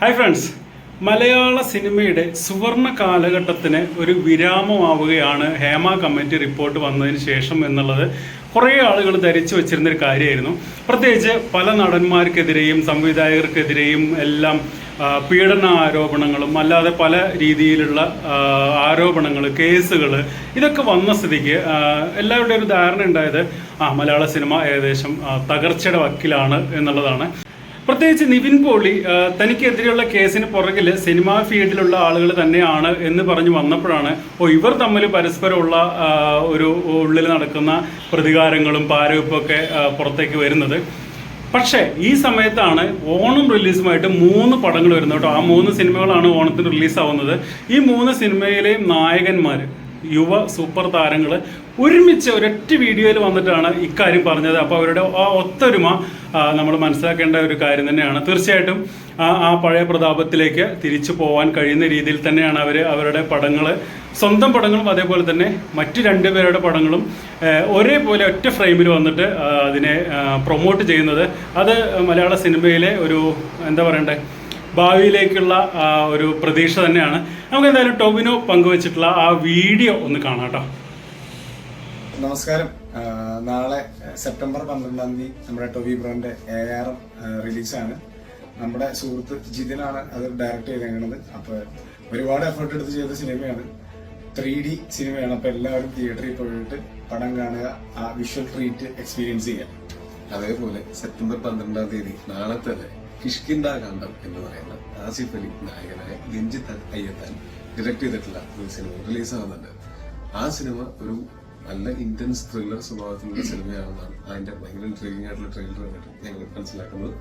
Hi friends മലയാള സിനിമയുടെ സുവർണ കാലഘട്ടത്തിന് ഒരു വിരാമമാവുകയാണ് ഹേമ കമ്മിറ്റി റിപ്പോർട്ട് വന്നതിന് ശേഷം എന്നുള്ളത്. കുറേ ആളുകൾ ധരിച്ചു വെച്ചിരുന്ന ഒരു കാര്യമായിരുന്നു. പ്രത്യേകിച്ച് പല നടന്മാർക്കെതിരെയും സംവിധായകർക്കെതിരെയും എല്ലാം പീഡന ആരോപണങ്ങളും അല്ലാതെ പല രീതിയിലുള്ള ആരോപണങ്ങൾ കേസുകൾ ഇതൊക്കെ വന്ന സ്ഥിതിക്ക് എല്ലാവരുടെയും ഒരു ധാരണ ഉണ്ടായത് ആ മലയാള സിനിമ ഏകദേശം തകർച്ചയുടെ വക്കിലാണ് എന്നുള്ളതാണ്. പ്രത്യേകിച്ച് നിവിൻ പോളി തനിക്കെതിരെയുള്ള കേസിന് പുറകിൽ സിനിമാ ഫീൽഡിലുള്ള ആളുകൾ തന്നെയാണ് എന്ന് പറഞ്ഞു വന്നപ്പോഴാണ് ഓ ഇവർ തമ്മിൽ പരസ്പരമുള്ള ഒരു ഉള്ളിൽ നടക്കുന്ന പ്രതികാരങ്ങളും പാരവെപ്പൊക്കെ പുറത്തേക്ക് വരുന്നത്. പക്ഷേ ഈ സമയത്താണ് ഓണം റിലീസുമായിട്ട് മൂന്ന് പടങ്ങൾ വരുന്നത് കേട്ടോ. ആ മൂന്ന് സിനിമകളാണ് ഓണത്തിന് റിലീസാവുന്നത്. ഈ മൂന്ന് സിനിമയിലെയും നായകന്മാർ യുവ സൂപ്പർ താരങ്ങൾ ഒരുമിച്ച് ഒരൊറ്റ വീഡിയോയിൽ വന്നിട്ടാണ് ഇക്കാര്യം പറഞ്ഞത്. അപ്പോൾ അവരുടെ ആ ഒത്തൊരുമ നമ്മൾ മനസ്സിലാക്കേണ്ട ഒരു കാര്യം തന്നെയാണ്. തീർച്ചയായിട്ടും ആ പഴയ പ്രതാപത്തിലേക്ക് തിരിച്ചു പോകാൻ കഴിയുന്ന രീതിയിൽ തന്നെയാണ് അവർ അവരുടെ പടങ്ങൾ സ്വന്തം പടങ്ങളും അതേപോലെ തന്നെ മറ്റു രണ്ടുപേരുടെ പടങ്ങളും ഒരേപോലെ ഒറ്റ ഫ്രെയിമിൽ വന്നിട്ട് അതിനെ പ്രൊമോട്ട് ചെയ്യുന്നത്. അത് മലയാള സിനിമയിലെ ഒരു എന്താ പറയണ്ടേ ഭാവിയിലേക്കുള്ള ഒരു പ്രതീക്ഷ തന്നെയാണ്. നമുക്ക് എന്തായാലും ടോബിനോ പങ്കുവച്ചിട്ടുള്ള ആ വീഡിയോ ഒന്ന് കാണാം കേട്ടോ. നമസ്കാരം. നാളെ സെപ്റ്റംബർ പന്ത്രണ്ടാം തീയതി നമ്മുടെ ടൊവി ബ്രോന്റെ എ ആർ റിലീസാണ്. നമ്മുടെ സുഹൃത്ത് ജിതിനാണ് അത് ഡയറക്റ്റ് ചെയ്തേക്കുന്നത് അപ്പൊ ഒരുപാട് എഫേർട്ട് എടുത്ത് ചെയ്ത സിനിമയാണ്. ത്രീ ഡി സിനിമയാണ്. അപ്പോൾ എല്ലാവരും തിയേറ്ററിൽ പോയിട്ട് പടം കാണുക ആ വിഷ്വൽ ട്രീറ്റ് എക്സ്പീരിയൻസ് ചെയ്യാം അതേപോലെ സെപ്റ്റംബർ പന്ത്രണ്ടാം തീയതി നാളെ തന്നെ കിഷ്കിന്ദ കാന്തം എന്ന് പറയുന്ന ആസിഫ് അലി നായകനായ ഗഞ്ചിത്ത് അയ്യത്താൻ ഡയറക്ട് ചെയ്തിട്ടുള്ള ഒരു സിനിമ റിലീസ് ആവുന്നുണ്ട് ആ സിനിമ ഒരു നല്ല ഇന്റൻസ് ത്രില്ലർ സ്വഭാവത്തിലുള്ള സിനിമയാണെന്നാണ് അതിന്റെ ഭയങ്കര ഇൻട്രീവിംഗ് ആയിട്ടുള്ള ട്രെയിലർ കണ്ടിട്ട് ഞങ്ങൾ മനസ്സിലാക്കുന്നത്.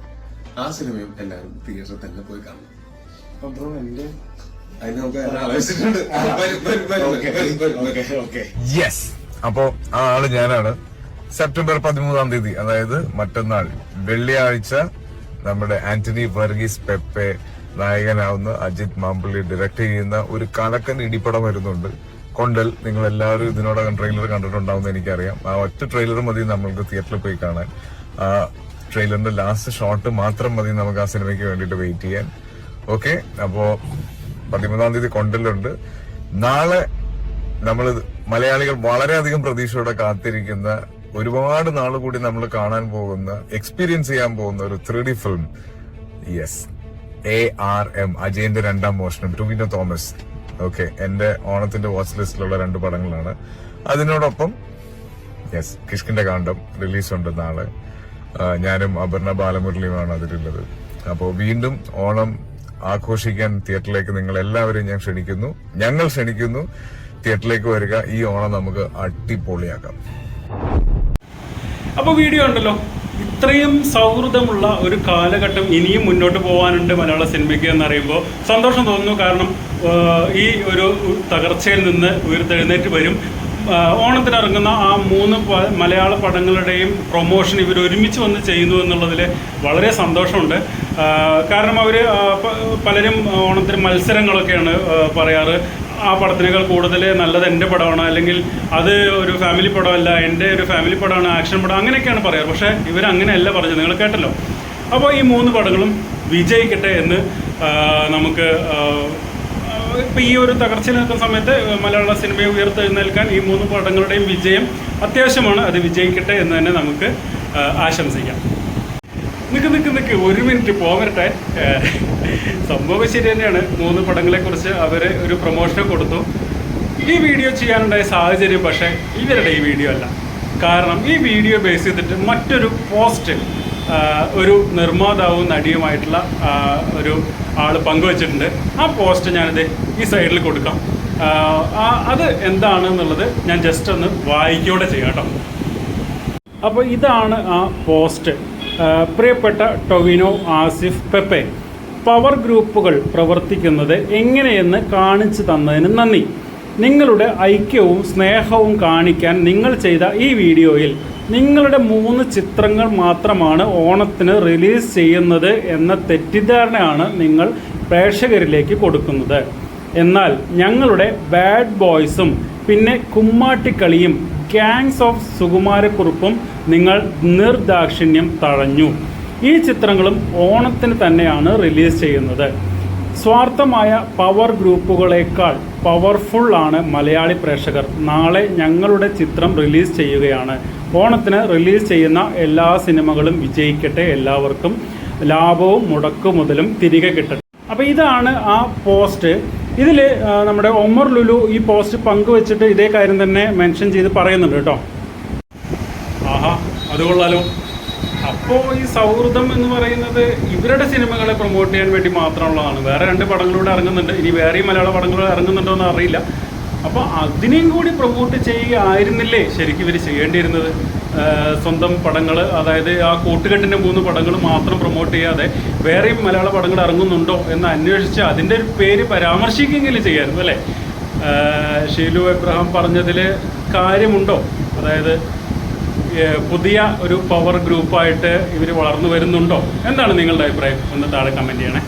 ആ സിനിമയും എല്ലാവരും തിയേറ്ററിൽ തന്നെ പോയി കാണണം. അപ്പൊ ബ്രോ എന്റെ അതിന് നമുക്ക് ആലോചിച്ചിട്ടുണ്ട്. യെസ് അപ്പോ ആ ആൾ ഞാനാണ്. സെപ്റ്റംബർ പതിമൂന്നാം തീയതി അതായത് മറ്റന്നാൾ വെള്ളിയാഴ്ച നമ്മുടെ ആന്റണി വർഗീസ് പെപ്പെ നായകനാവുന്ന അജിത് മാമ്പള്ളി ഡയറക്ട് ചെയ്യുന്ന ഒരു കലക്കൻ ഇടിപ്പടം വരുന്നുണ്ട്. കൊണ്ടൽ നിങ്ങൾ എല്ലാവരും ഇതിനോടകം ട്രെയിലർ കണ്ടിട്ടുണ്ടാവുമെന്ന് എനിക്കറിയാം. ആ ഒറ്റ ട്രെയിലർ മതി നമ്മൾക്ക് തിയേറ്ററിൽ പോയി കാണാൻ. ആ ട്രെയിലറിന്റെ ലാസ്റ്റ് ഷോട്ട് മാത്രം മതി നമുക്ക് ആ സിനിമയ്ക്ക് വേണ്ടിയിട്ട് വെയിറ്റ് ചെയ്യാൻ. ഓക്കെ അപ്പോ പതിമൂന്നാം തീയതി കൊണ്ടലുണ്ട്. നാളെ നമ്മൾ മലയാളികൾ വളരെയധികം പ്രതീക്ഷയോടെ കാത്തിരിക്കുന്ന ഒരുപാട് നാൾ കൂടി നമ്മൾ കാണാൻ പോകുന്ന എക്സ്പീരിയൻസ് ചെയ്യാൻ പോകുന്ന ഒരു three D film yes A R M അജയന്റെ രണ്ടാം മോഷണം ടുവിനോ തോമസ് ഓക്കെ എന്റെ ഓണത്തിന്റെ വാച്ച് ലിസ്റ്റിലുള്ള രണ്ട് പടങ്ങളാണ്. അതിനോടൊപ്പം യെസ് കിഷ്കിന്റെ കാണ്ഡം റിലീസ് ഉണ്ട് നാളെ. ഞാനും അപർണ ബാലമുരളിയുമാണ് അതിലുള്ളത്. അപ്പോൾ വീണ്ടും ഓണം ആഘോഷിക്കാൻ തിയേറ്ററിലേക്ക് നിങ്ങൾ എല്ലാവരും ഞാൻ ക്ഷണിക്കുന്നു. ഞങ്ങൾ ക്ഷണിക്കുന്നു. തിയേറ്ററിലേക്ക് വരിക. ഈ ഓണം നമുക്ക് അടിപൊളിയാക്കാം. അപ്പൊ വീഡിയോ ഉണ്ടല്ലോ. ഇത്രയും സൗഹൃദമുള്ള ഒരു കാലഘട്ടം ഇനിയും മുന്നോട്ട് പോകാനുണ്ട് മലയാള സിനിമയ്ക്ക് എന്നറിയുമ്പോൾ സന്തോഷം തോന്നുന്നു. കാരണം ഈ ഒരു തകർച്ചയിൽ നിന്ന് ഉയർത്തെഴുന്നേറ്റ് വരും. ഓണത്തിനിറങ്ങുന്ന ആ മൂന്ന് മലയാള പടങ്ങളുടെയും പ്രൊമോഷൻ ഇവർ ഒരുമിച്ച് വന്ന് ചെയ്യുന്നു എന്നുള്ളതിൽ വളരെ സന്തോഷമുണ്ട്. കാരണം അവർ പലരും ഓണത്തിന് മത്സരങ്ങളൊക്കെയാണ് പറയാറ്. ആ പടത്തിനേക്കാൾ കൂടുതൽ നല്ലത് എന്റെ പടമാണ് അല്ലെങ്കിൽ അത് ഒരു ഫാമിലി പടമല്ല എന്റെ ഒരു ഫാമിലി പടമാണ് ആക്ഷൻ പടം അങ്ങനെയൊക്കെയാണ് പറയാറ്. പക്ഷേ ഇവർ അങ്ങനെയല്ല പറഞ്ഞത് നിങ്ങൾ കേട്ടല്ലോ. അപ്പോൾ ഈ മൂന്ന് പടങ്ങളും വിജയിക്കട്ടെ എന്ന് നമുക്ക് ഇപ്പം ഈ ഒരു തകർച്ച നിൽക്കുന്ന സമയത്ത് മലയാള സിനിമയെ ഉയർത്തെഴുന്നേൽക്കാൻ ഈ മൂന്ന് പടങ്ങളുടെയും വിജയം അത്യാവശ്യമാണ്. അത് വിജയിക്കട്ടെ എന്ന് തന്നെ നമുക്ക് ആശംസിക്കാം. നിൽക്ക് നിൽക്ക് നിൽക്ക് ഒരു മിനിറ്റ് പോകട്ടെ സംഭവം ശരി തന്നെയാണ്. മൂന്ന് പടങ്ങളെ കുറിച്ച് അവർ ഒരു പ്രൊമോഷൻ കൊടുത്തു. ഈ വീഡിയോ ചെയ്യാനുണ്ടായ സാഹചര്യം പക്ഷേ ഇവരുടെ ഈ വീഡിയോ അല്ല. കാരണം ഈ വീഡിയോ ബേസ് ചെയ്തിട്ട് മറ്റൊരു പോസ്റ്റ് ഒരു നിർമ്മാതാവും നടിയുമായിട്ടുള്ള ഒരു ആൾ പങ്കുവച്ചിട്ടുണ്ട്. ആ പോസ്റ്റ് ഞാനിത് ഈ സൈഡിൽ കൊടുക്കാം. ആ, എന്താണ് അത് എന്താണെന്നുള്ളത് ഞാൻ ജസ്റ്റ് ഒന്ന് വായിക്കോടെ ചെയ്യാട്ടോ അപ്പോൾ ഇതാണ് ആ പോസ്റ്റ്. പ്രിയപ്പെട്ട ടൊവിനോ ആസിഫ് പെപ്പെ പവർ ഗ്രൂപ്പുകൾ പ്രവർത്തിക്കുന്നത് എങ്ങനെയെന്ന് കാണിച്ചു തന്നതിന് നന്ദി. നിങ്ങളുടെ ഐക്യവും സ്നേഹവും കാണിക്കാൻ നിങ്ങൾ ചെയ്ത ഈ വീഡിയോയിൽ നിങ്ങളുടെ മൂന്ന് ചിത്രങ്ങൾ മാത്രമാണ് ഓണത്തിന് റിലീസ് ചെയ്യുന്നത് എന്ന തെറ്റിദ്ധാരണയാണ് നിങ്ങൾ പ്രേക്ഷകരിലേക്ക് കൊടുക്കുന്നത്. എന്നാൽ ഞങ്ങളുടെ ബാഡ് ബോയ്സും പിന്നെ കുമ്മാട്ടിക്കളിയും ഗാങ്സ് ഓഫ് സുകുമാരക്കുറുപ്പും നിങ്ങൾ നിർദാക്ഷിണ്യം തഴഞ്ഞു. ഈ ചിത്രങ്ങളും ഓണത്തിന് തന്നെയാണ് റിലീസ് ചെയ്യുന്നത്. സ്വാർത്ഥമായ പവർ ഗ്രൂപ്പുകളേക്കാൾ പവർഫുൾ ആണ് മലയാളി പ്രേക്ഷകർ. നാളെ ഞങ്ങളുടെ ചിത്രം റിലീസ് ചെയ്യുകയാണ്. ഓണത്തിന് റിലീസ് ചെയ്യുന്ന എല്ലാ സിനിമകളും വിജയിക്കട്ടെ എല്ലാവർക്കും. ലാഭവും മുടക്കും മുതലും തിരികെ കിട്ടട്ടെ. അപ്പോൾ ഇതാണ് ആ പോസ്റ്റ്. ഇതിൽ നമ്മുടെ ഒമർ ലുലു ഈ പോസ്റ്റ് പങ്കുവച്ചിട്ട് ഇതേ കാര്യം തന്നെ മെൻഷൻ ചെയ്ത് പറയുന്നുണ്ട് കേട്ടോ. ആഹാ അത് കൊള്ളാലോ. അപ്പോൾ ഈ സൗഹൃദം എന്ന് പറയുന്നത് ഇവരുടെ സിനിമകളെ പ്രൊമോട്ട് ചെയ്യാൻ വേണ്ടി മാത്രമുള്ളതാണ്. വേറെ രണ്ട് പടങ്ങളിലൂടെ ഇറങ്ങുന്നുണ്ട്. ഇനി വേറെയും മലയാള പടങ്ങളിലൂടെ ഇറങ്ങുന്നുണ്ടോ എന്ന് അറിയില്ല. അപ്പോൾ അതിനെയും കൂടി പ്രൊമോട്ട് ചെയ്യുകയായിരുന്നില്ലേ ശരിക്കും ഇവർ ചെയ്യേണ്ടിയിരുന്നത്? സ്വന്തം പടങ്ങൾ അതായത് ആ കൂട്ടുകെട്ടിന്റെ മൂന്ന് പടങ്ങൾ മാത്രം പ്രൊമോട്ട് ചെയ്യാതെ വേറെയും മലയാള പടങ്ങൾ ഇറങ്ങുന്നുണ്ടോ എന്ന് അന്വേഷിച്ച് അതിന്റെ ഒരു പേര് പരാമർശിക്കെങ്കിലും ചെയ്യായിരുന്നു അല്ലേ? ഷീലു എബ്രഹാം പറഞ്ഞതിൽ കാര്യമുണ്ടോ? അതായത് പുതിയ ഒരു പവർ ഗ്രൂപ്പായിട്ട് ഇവർ വളർന്നു വരുന്നുണ്ടോ? എന്താണ് നിങ്ങളുടെ അഭിപ്രായം? ഒന്ന് താഴെ കമന്റ് ചെയ്യണേ.